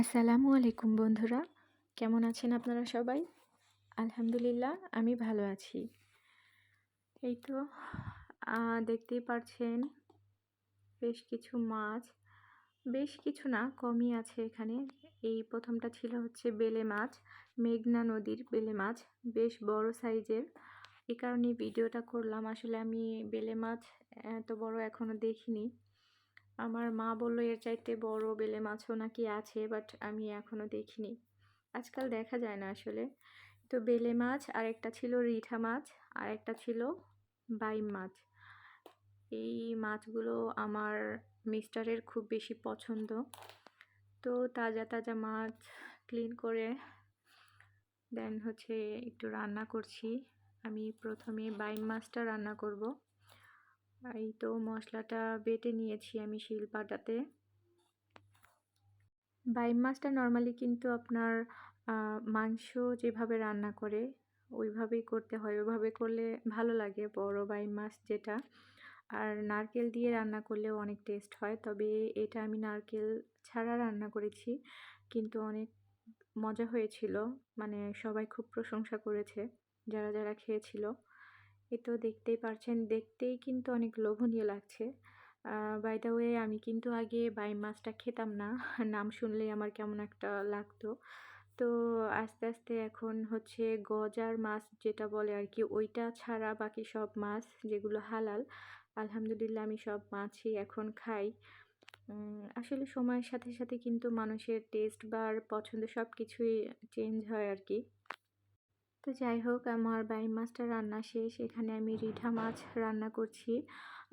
আসসালামু আলাইকুম বন্ধুরা। কেমন আছেন আপনারা সবাই? আলহামদুলিল্লাহ, আমি ভালো আছি। এই তো দেখতেই পারছেন, বেশ কিছু মাছ, বেশ কিছু না, কমই আছে এখানে। এই প্রথমটা ছিল হচ্ছে বেলে মাছ, মেঘনা নদীর বেলে মাছ, বেশ বড় সাইজের। এই কারণে ভিডিওটা করলাম, আসলে আমি বেলে মাছ এত বড় এখনও দেখিনি। আমার মা বলল, এর চাইতে বড় বেলে মাছও নাকি আছে বাট আমি এখনও দেখিনি। আজকাল দেখা যায় না আসলে। তো বেলে মাছ আর একটা ছিল রিঠা মাছ আর একটা ছিল বাইম মাছ। এই মাছগুলো আমার মিস্টারের খুব বেশি পছন্দ। তো তাজা তাজা মাছ ক্লিন করে দেন হচ্ছে একটু রান্না করছি। আমি প্রথমে বাইম মাছটা রান্না করব। এই তো মশলাটা বেটে নিয়েছি আমি শিলপাটাতে বাইম মাছটা নর্মালি কিন্তু আপনার মাংস যেভাবে রান্না করে ওইভাবেই করতে হয়। ওইভাবে করলে ভালো লাগে বড় বাইম মাছ যেটা। আর নারকেল দিয়ে রান্না করলেও অনেক টেস্ট হয়। তবে এটা আমি নারকেল ছাড়া রান্না করেছি। কিন্তু অনেক মজা হয়েছিল। মানে সবাই খুব প্রশংসা করেছে, যারা যারা খেয়েছিল। এ তো দেখতেই পারছেন, দেখতেই কিন্তু অনেক লোভনীয় লাগছে। বাই ওয়ে আমি কিন্তু আগে বাই মাছটা খেতাম না, নাম শুনলেই আমার কেমন একটা লাগতো। তো আস্তে আস্তে এখন হচ্ছে গজার মাছ যেটা বলে আর কি, ওইটা ছাড়া বাকি সব মাছ যেগুলো হালাল, আলহামদুলিল্লাহ আমি সব মাছই এখন খাই। আসলে সময়ের সাথে সাথে কিন্তু মানুষের টেস্ট বা পছন্দ সব কিছুই চেঞ্জ হয় আর কি। তো যাই হোক আমার বাইম মাছটা রান্না শেষ। এখানে আমি রিঠা মাছ রান্না করছি,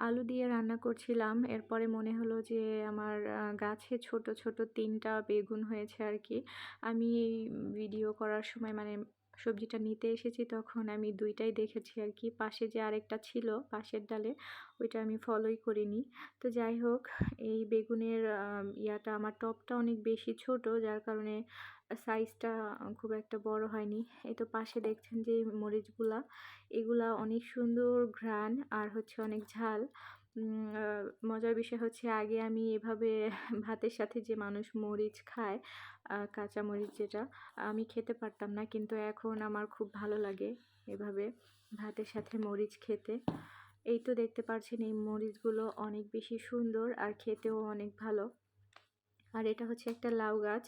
আলু দিয়ে রান্না করছিলাম। এরপরে মনে হলো যে আমার গাছে ছোট ছোট তিনটা বেগুন হয়েছে আর কি। আমি এই ভিডিও করার সময় মানে সবজিটা নিতে এসেছি, তখন আমি দুইটাই দেখেছি আর কি। পাশে যে আরেকটা ছিল, পাশের ডালে, ওইটা আমি ফলোই করিনি। তো যাই হোক এই বেগুনের ইয়াটা, আমার টপটা অনেক বেশি ছোট, যার কারণে সাইজটা খুব একটা বড় হয়নি। এই তো পাশে দেখছেন যে মরিচগুলা, এগুলা অনেক সুন্দর ঘ্রাণ আর হচ্ছে অনেক ঝাল। মজার বিষয় হচ্ছে আগে আমি এভাবে ভাতের সাথে যে মানুষ মরিচ খায় কাঁচা মরিচ যেটা, আমি খেতে পারতাম না। কিন্তু এখন আমার খুব ভালো লাগে এভাবে ভাতের সাথে মরিচ খেতে। এই তো দেখতে পাচ্ছেন এই মরিচগুলো অনেক বেশি সুন্দর আর খেতেও অনেক ভালো। আর এটা হচ্ছে একটা লাউ গাছ।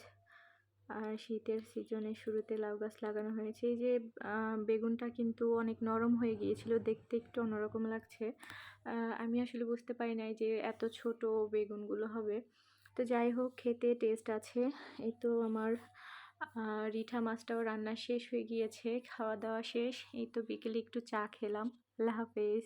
আর শীতের সিজনে শুরুতে লাউ গাছ লাগানো হয়েছে। এই যে বেগুনটা কিন্তু অনেক নরম হয়ে গিয়েছিল, দেখতে একটু অন্যরকম লাগছে। আমি আসলে বুঝতে পারি নাই যে এত ছোট বেগুনগুলো হবে। তো যাই হোক, খেতে টেস্ট আছে। এই তো আমার রিঠা মাছটাও রান্না শেষ হয়ে গিয়েছে, খাওয়া দাওয়া শেষ। এই তো বিকেলে একটু চা খেলাম। আল্লাহ হাফেজ।